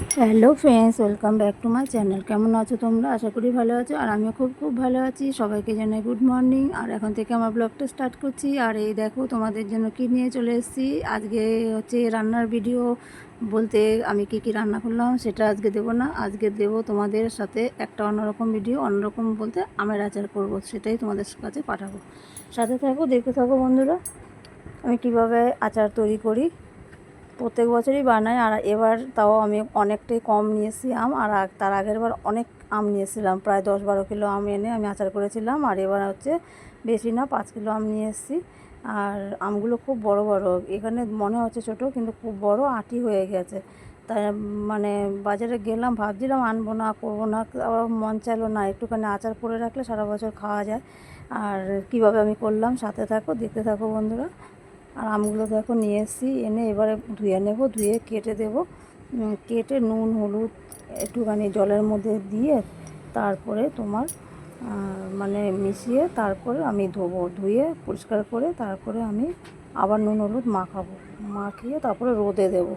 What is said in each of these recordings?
Hello friends welcome back to my channel কেমন আছো তোমরা? আশা করি ভালো আছো। আর আমিও খুব খুব ভালো আছি। সবাইকে জানাই গুড মর্নিং আর এখন থেকে আমার ব্লগটা স্টার্ট করছি। আর এই দেখো, তোমাদের জন্য কি নিয়ে চলে এসেছি। আজকে হচ্ছে রান্নার ভিডিও বলতে আমি কি কি রান্না করলাম সেটা আজকে দেবো না। আজকে দেবো তোমাদের সাথে একটা অন্যরকম ভিডিও অন্যরকম বলতে আমের আচার করব, সেটাই তোমাদের কাছে পাঠাবো। সাথে থাকো, দেখতে থাকো বন্ধুরা, আমি কীভাবে আচার তৈরি করি। প্রত্যেক বছরই বানাই আর এবার তাও আমি অনেকটাই কম নিয়েছি আম আর তার আগের বার অনেক আম নিয়েছিলাম, প্রায় দশ বারো কিলো আম এনে আমি আচার করেছিলাম আর এবার হচ্ছে বেশি না, পাঁচ কিলো আম নিয়ে এসেছি। আর আমগুলো খুব বড় বড়, এখানে মনে হচ্ছে ছোট কিন্তু খুব বড়, আটি হয়ে গেছে। তাই মানে বাজারে গেলাম, ভাবছিলাম আনব না, করব না, আবার মন চাইলো না, একটুখানি আচার করে রাখলে সারা বছর খাওয়া যায়। আর কীভাবে আমি করলাম, সাথে থাকো, দেখতে থাকো বন্ধুরা। আর আমগুলো দেখো নিয়ে এসেছি। এনে এবারে ধুয়ে নেব, ধুয়ে কেটে দেব। কেটে নুন, হলুদ একটুখানি জলের মধ্যে দিয়ে তারপরে তোমার মানে মিশিয়ে তারপরে আমি ধোবো। ধুয়ে পরিষ্কার করে তারপরে আমি আবার নুন, হলুদ মাখাবো। মাখিয়ে তারপরে রোদে দেবো।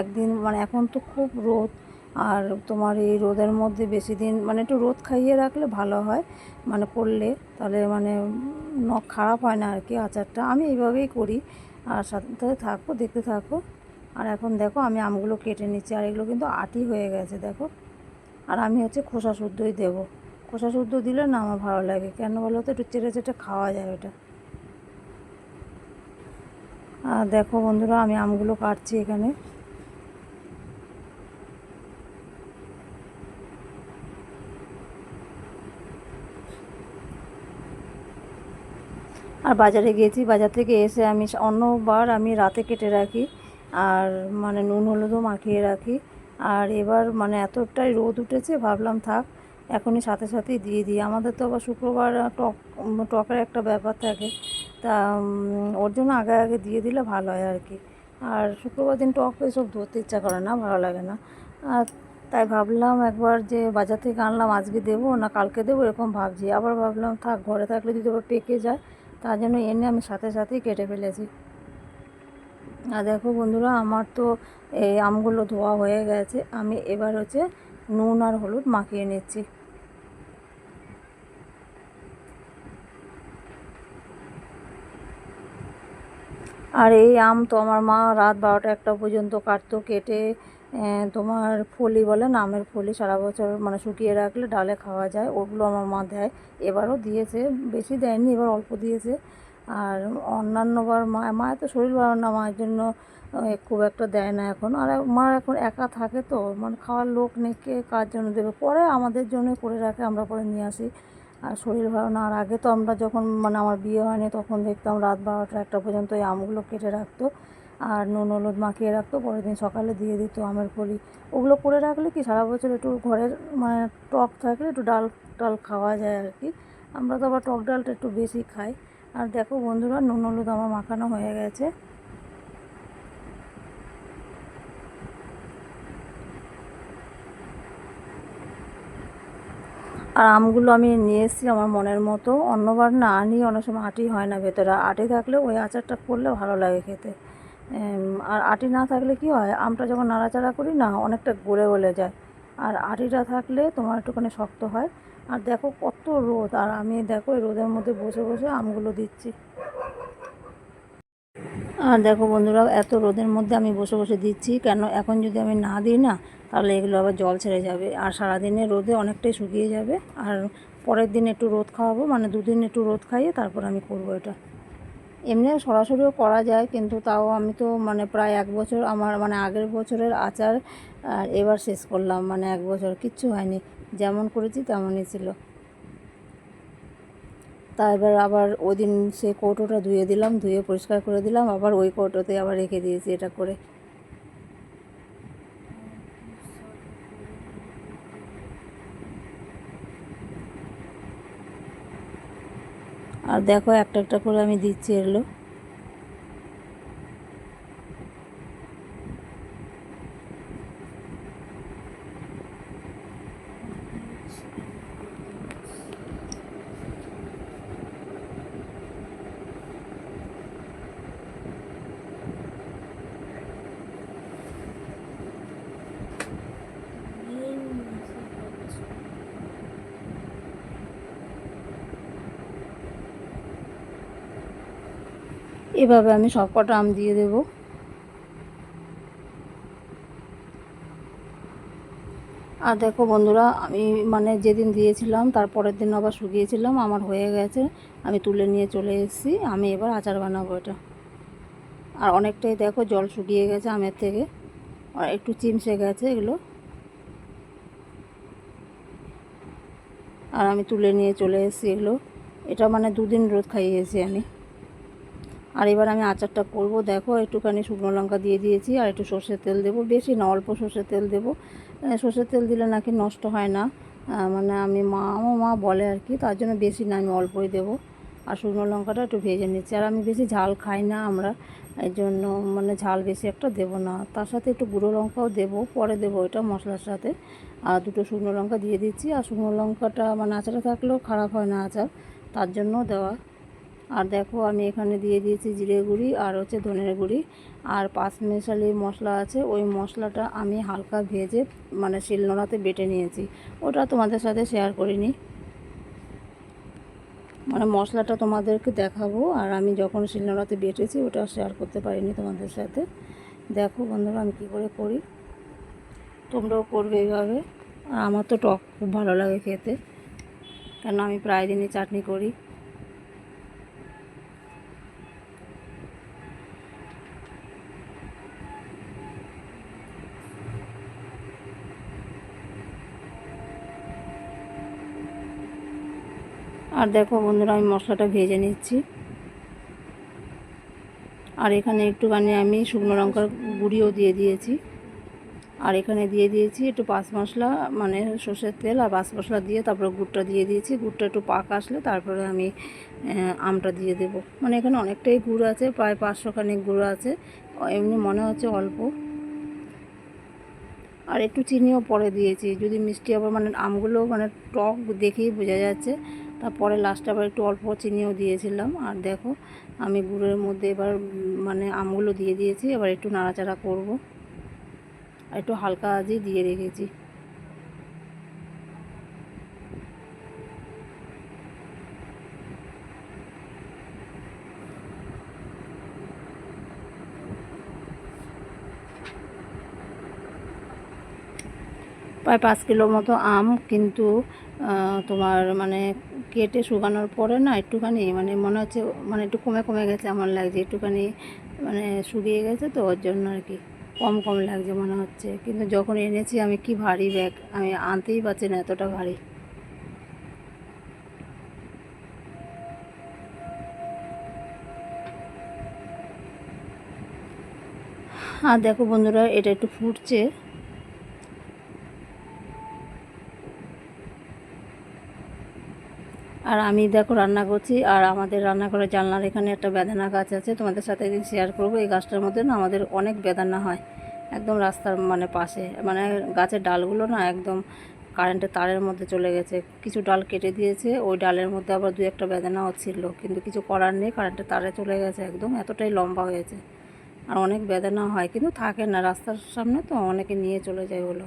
একদিন মানে এখন তো খুব রোদ। আর তোমার এই রোদের মধ্যে বেশি দিন মানে একটু রোদ খাইয়ে রাখলে ভালো হয়। মানে করলে তাহলে মানে নখ খারাপ হয় না আর কি আচারটা। আমি এইভাবেই করি। আর সাথে থাকো, দেখতে থাকো। আর এখন দেখো আমি আমগুলো কেটে নিচ্ছি। আর এগুলো কিন্তু আটি হয়ে গেছে, দেখো। আর আমি হচ্ছে খোসা শুদ্ধই দেবো। খোসা শুদ্ধ দিলে না আমার ভালো লাগে। কেন বলো তো? একটু চেটে চেটে খাওয়া যায় ওটা। আর দেখো বন্ধুরা, আমি আমগুলো কাটছি এখানে। আর বাজারে গেছি বাজার থেকে এসে আমি অন্যবার আমি রাতে কেটে রাখি আর মানে নুন হলুদও মাখিয়ে রাখি। আর এবার মানে এতটাই রোদ উঠেছে, ভাবলাম থাক, এখনই সাথে সাথেই দিয়ে দিই। আমাদের তো আবার শুক্রবার টক টকের একটা ব্যাপার থাকে। তা ওর জন্য আগে আগে দিয়ে দিলে ভালো হয় আর কি। আর শুক্রবার দিন টক এসব ধরতে ইচ্ছা করে না, ভালো লাগে না। আর তাই ভাবলাম একবার যে বাজার থেকে আনলাম, আজকে দেবো না কালকে দেবো এরকম ভাবছি। আবার ভাবলাম থাক, ঘরে থাকলে যদি আবার পেকে যায় তার জন্য এনে আমি সাথে সাথেই কেটে ফেলেছি। আর দেখো বন্ধুরা, আমার তো এই আমগুলো ধোয়া হয়ে গেছে। আমি এবার হচ্ছে নুন আর হলুদ মাখিয়ে নিচ্ছি। আর এই আম তো আমার মা রাত বারোটা একটা পর্যন্ত কাটতো, কেটে তোমার ফলি বলে না আমের ফলি সারা বছর মানে শুকিয়ে রাখলে ডালে খাওয়া যায়, ওগুলো আমার মা দেয়। এবারও দিয়েছে, বেশি দেয়নি, এবার অল্প দিয়েছে। আর অন্যান্যবার মা মায়ের তো শরীর ভালো না, মায়ের জন্য খুব একটা দেয় না এখন। আর মা এখন একা থাকে তো মানে খাওয়ার লোক নেই, কে কার জন্য দেবে? পরে আমাদের জন্য করে রাখে, আমরা পরে নিয়ে আসি। আর শরীর ভালো না, আর আগে তো আমরা যখন মানে আমার বিয়ে হয়নি, তখন দেখতাম রাত বারোটা, একটা পর্যন্ত এই আমগুলো কেটে রাখতো। আর নুন হলুদ মাখিয়ে রাখতো, পরের দিন সকালে দিয়ে দিত আমের ফলি ওগুলো করে রাখলে কি সারা বছর একটু ঘরের মানে টক থাকলে একটু ডাল টাল খাওয়া যায় আর কি। আমরা তো আবার টক ডালটা একটু বেশি খাই। আর দেখো বন্ধুরা, নুন হলুদ আমার মাখানো হয়ে গেছে। আর আমগুলো আমি নিয়ে এসেছি আমার মনের মতো। অন্যবার না আনি, অনেক সময় আটি হয় না ভেতরে। আটি থাকলে ওই আচারটা করলে ভালো লাগে খেতে। আর আটি না থাকলে কি হয়? আমটা যখন নাড়াচাড়া করি না, অনেকটা গলে গলে যায়। আর আটিটা থাকলে তোমার একটুখানি শক্ত হয়। আর দেখো কত রোদ, আর আমি দেখো এই রোদের মধ্যে বসে বসে আমগুলো দিচ্ছি। আর দেখো বন্ধুরা, এত রোদের মধ্যে আমি বসে বসে দিচ্ছি, কেন এখন যদি আমি না দিই না, তাহলে এগুলো আবার জল ছেড়ে যাবে। আর সারাদিনে রোদে অনেকটাই শুকিয়ে যাবে। আর পরের দিন একটু রোদ খাওয়াবো মানে দুদিন একটু রোদ খাইয়ে তারপর আমি করব এটা। এমনি সরাসরিও করা যায়, কিন্তু তাও আমি তো মানে প্রায় এক বছর আমার মানে আগের বছরের আচার এবার শেষ করলাম মানে এক বছর কিচ্ছু হয়নি। যেমন করেছি তেমনই ছিল। তা এবার আবার ওই দিন সে কৌটোটা ধুয়ে দিলাম, ধুয়ে পরিষ্কার করে দিলাম, আবার ওই কৌটোতে আবার রেখে দিয়েছি এটা করে। আর দেখো একটা একটা করে আমি দিচ্ছি এগুলো। এভাবে আমি সব কটা আম দিয়ে দেবো। আর দেখো বন্ধুরা, আমি মানে যেদিন দিয়েছিলাম তারপরের দিন আবার শুকিয়েছিলাম, আমার হয়ে গেছে। আমি তুলে নিয়ে চলে এসেছি, আমি এবার আচার বানাবো এটা। আর অনেকটাই দেখো জল শুকিয়ে গেছে আমের থেকে। আর একটু চিমসে গেছে এগুলো। আর আমি তুলে নিয়ে চলে এসেছি এগুলো। এটা মানে দুদিন রোদ খাইয়েছি আমি। আর এবার আমি আচারটা করব। দেখো, একটুখানি শুকনো লঙ্কা দিয়ে দিয়েছি আর একটু সর্ষের তেল দেবো। বেশি না, অল্প সর্ষের তেল দেবো। সর্ষের তেল দিলে নাকি নষ্ট হয় না। মানে আমি মা আমার মা বলে আর কি, তার জন্য বেশি না, আমি অল্পই দেবো। আর শুকনো লঙ্কাটা একটু ভেজে নিচ্ছি। আর আমি বেশি ঝাল খাই না আমরা, এই জন্য মানে ঝাল বেশি একটা দেবো না। তার সাথে একটু গুঁড়ো লঙ্কাও দেবো, পরে দেবো এটা মশলার সাথে। আর দুটো শুকনো লঙ্কা দিয়ে দিচ্ছি। আর শুকনো লঙ্কাটা মানে আচারে থাকলেও খারাপ হয় না আচার, তার জন্য দেওয়া। আর দেখো আমি এখানে দিয়ে দিয়েছি জিরে গুঁড়ি আর হচ্ছে ধনের গুঁড়ি। আর পাঁচ মেশালি মশলা আছে, ওই মশলাটা আমি হালকা ভেজে মানে শিলনোড়াতে বেটে নিয়েছি। ওটা তোমাদের সাথে শেয়ার করিনি মানে মশলাটা তোমাদেরকে দেখাবো, আর আমি যখন শিলনোড়াতে বেটেছি ওটা শেয়ার করতে পারিনি তোমাদের সাথে। দেখো বন্ধুরা আমি কী করে করি, তোমরাও করবে এইভাবে। আর আমার তো টক খুব ভালো লাগে খেতে কেন আমি প্রায় দিনই চাটনি করি। আর দেখো বন্ধুরা, আমি মশলাটা ভেজে নিচ্ছি। আর এখানে একটুখানি আমি শুকনো লঙ্কার গুঁড়িও দিয়ে দিয়েছি। আর এখানে দিয়ে দিয়েছি একটু পাঁচ মশলা মানে সর্ষের তেল আর পাঁচ মশলা দিয়ে তারপরে গুড়টা দিয়ে দিয়েছি। গুড়টা একটু পাক আসলে তারপরে আমি আমটা দিয়ে দেবো। মানে এখানে অনেকটাই গুড় আছে, প্রায় পাঁচশো খানিক গুঁড়ো আছে। এমনি মনে হচ্ছে অল্প। আর একটু চিনিও পরে দিয়েছি। যদি মিষ্টি আবার মানে আমগুলো মানে টক দেখেই বোঝা যাচ্ছে। তারপরে লাস্টে আবার একটু অল্প চিনিও দিয়েছিলাম। আর দেখো, আমি গুড়ের মধ্যে এবার মানে আমগুলো দিয়ে দিয়েছি, এবার একটু নাড়াচাড়া করব। একটু হালকা আজই দিয়ে রেখেছি। প্রায় পাঁচ কিলো মতো আম কিন্তু তোমার মানে কেটে শুকানোর পরে না একটুখানি মানে মনে হচ্ছে মানে একটু কমে কমে গেছে আমার লাগছে, একটুখানি মানে শুকিয়ে গেছে তো ওর জন্য আর কি কম কম লাগছে মনে হচ্ছে। কিন্তু যখন এনেছি আমি কি ভারী ব্যাগ আমি আনতেই পারছি না এতটা ভারী। আর দেখো বন্ধুরা, এটা একটু ফুটছে। আর আমি দেখো রান্না করছি, আর আমাদের রান্নাঘরের জানলার এখানে একটা বেদানা গাছ আছে, তোমাদের সাথে একদিন শেয়ার করব। এই গাছটার মধ্যে না আমাদের অনেক বেদানা হয়, একদম রাস্তার মানে পাশে মানে গাছের ডালগুলো না একদম কারেন্টের তারের মধ্যে চলে গেছে। কিছু ডাল কেটে দিয়েছে, ওই ডালের মধ্যে আবার দু একটা বেদানাও ছিল, কিন্তু কিছু করার নেই কারেন্টের তারে চলে গেছে একদম, এতটাই লম্বা হয়েছে। আর অনেক বেদানা হয়, কিন্তু থাকে না, রাস্তার সামনে তো অনেকে নিয়ে চলে যায় ওগুলো।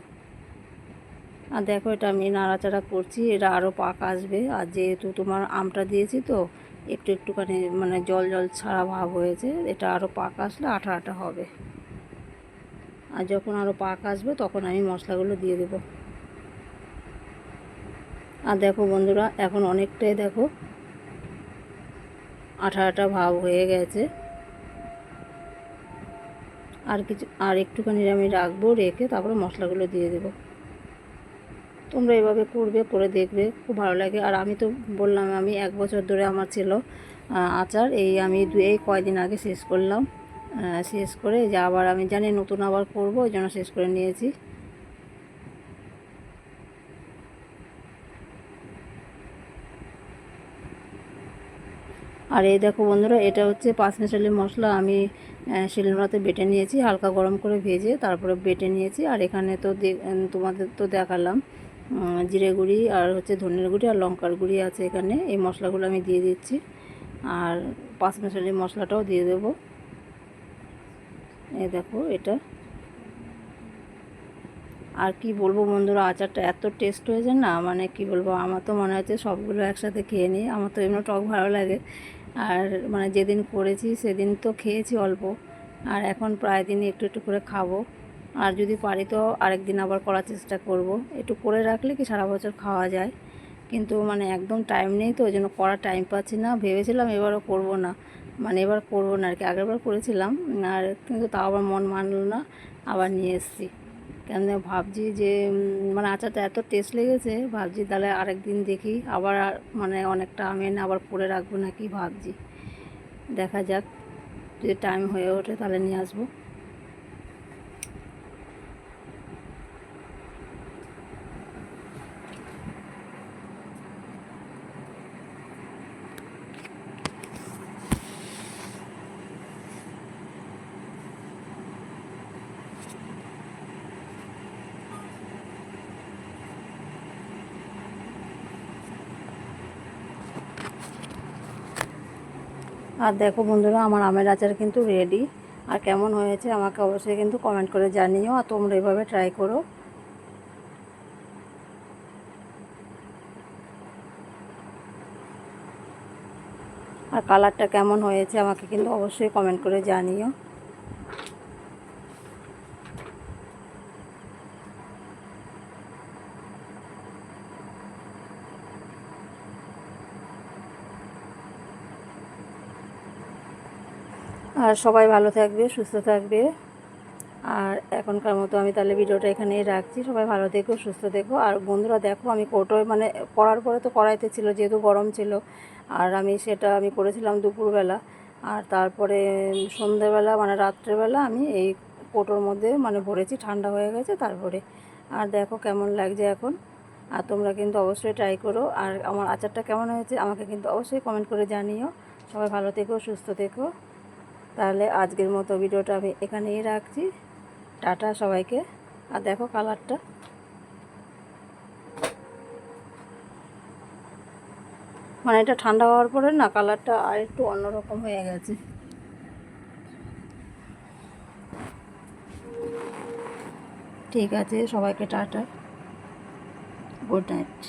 আর দেখো এটা আমি নাড়াচাড়া করছি, এটা আরও পাক আসবে। আর যেহেতু তোমার আমটা দিয়েছি তো, একটু একটুখানি মানে জল জল ছাড়া ভাব হয়েছে, এটা আরও পাক আসলে আঠা আঠা হবে। আর যখন আরও পাক আসবে, তখন আমি মশলাগুলো দিয়ে দেবো। আর দেখো বন্ধুরা, এখন অনেকটাই দেখো আঠা আঠা ভাব হয়ে গেছে। আর কিছু, আর একটুখানি আমি রাখব, রেখে তারপরে মশলাগুলো দিয়ে দেবো। তোমরা এভাবে করবে, করে দেখবে, খুব ভালো লাগে। আর আমি তো বললাম, আমি এক বছর ধরে আমার ছিল আচার। এই আমি এই কয়দিন আগে শেষ করলাম শেষ করে যে আবার আমি জানি নতুন আবার করব ওই জন্য শেষ করে নিয়েছি। আর এই দেখো বন্ধুরা, এটা হচ্ছে পাঁচ মিশালি। আমি শিলনোড়াতে বেটে নিয়েছি, হালকা গরম করে ভেজে তারপরে বেটে নিয়েছি। আর এখানে তো তোমাদের তো দেখালাম জিরে গুঁড়ি আর হচ্ছে ধনের গুঁড়ি আর লঙ্কার গুঁড়ি আছে এখানে। এই মশলাগুলো আমি দিয়ে দিচ্ছি। আর পাঁচ মিশালি মশলাটাও দিয়ে দেবো। এই দেখো এটা। আর কি বলব বন্ধুরা, আচারটা এত টেস্ট হয়েছে না মানে কি বলব, আমার তো মনে হচ্ছে সবগুলো একসাথে খেয়ে নিই। আমার তো এমনি টক ভালো লাগে। আর মানে যেদিন করেছি সেদিন তো খেয়েছি অল্প। আর এখন প্রায় দিনই একটু একটু করে খাব। আর যদি পারি তো আরেক দিন আবার করার চেষ্টা করব। একটু করে রাখলে কি সারা বছর খাওয়া যায়? কিন্তু মানে একদম টাইম নেই তো ওই জন্য করার টাইম পাচ্ছি না। ভেবেছিলাম এবারও করব না। মানে এবার করব না আর কি আগেরবার করেছিলাম, আর কিন্তু তাও আবার মন মানলো না। আবার নিয়ে এসেছি। কেন ভাবছি যে মানে আচারটা এত টেস্ট লেগেছে, ভাবছি তাহলে আরেক দিন দেখি। আবার মানে অনেকটা আমি আবার করে রাখব নাকি ভাবছি। দেখা যাক, যদি টাইম হয়ে ওঠে তাহলে নিয়ে আসব। আর দেখো বন্ধুরা, আমার আমের আচার কিন্তু রেডি আর কেমন হয়েছে আমাকে অবশ্যই কিন্তু কমেন্ট করে জানিও আর তোমরা এভাবে ট্রাই করো। আর কালারটা কেমন হয়েছে আমাকে কিন্তু অবশ্যই কমেন্ট করে জানিও। আর সবাই ভালো থাকবে, সুস্থ থাকবে। আর এখনকার মতো আমি তাহলে ভিডিওটা এখানেই রাখছি। সবাই ভালো থেকো, সুস্থ থেকো। আর বন্ধুরা দেখো, আমি কোটোয় মানে করার পরে তো কড়াইতে ছিল, যেহেতু গরম ছিল। আর আমি সেটা আমি করেছিলাম দুপুরবেলা। আর তারপরে সন্ধ্যেবেলা মানে রাত্রেবেলা আমি এই কোটোর মধ্যে মানে ভরেছি, ঠান্ডা হয়ে গেছে তারপরে। আর দেখো কেমন লাগছে এখন। আর তোমরা কিন্তু অবশ্যই ট্রাই করো। আর আমার আচারটা কেমন হয়েছে আমাকে কিন্তু অবশ্যই কমেন্ট করে জানিও। সবাই ভালো থেকো, সুস্থ থেকো। তাহলে আজকের মতো ভিডিওটা আমি এখানেই রাখছি। টাটা সবাইকে। আর দেখো কালারটা। মানে এটা ঠান্ডা হওয়ার পরে না কালারটা আর একটু অন্যরকম হয়ে গেছে। ঠিক আছে, সবাইকে টাটা। Good night.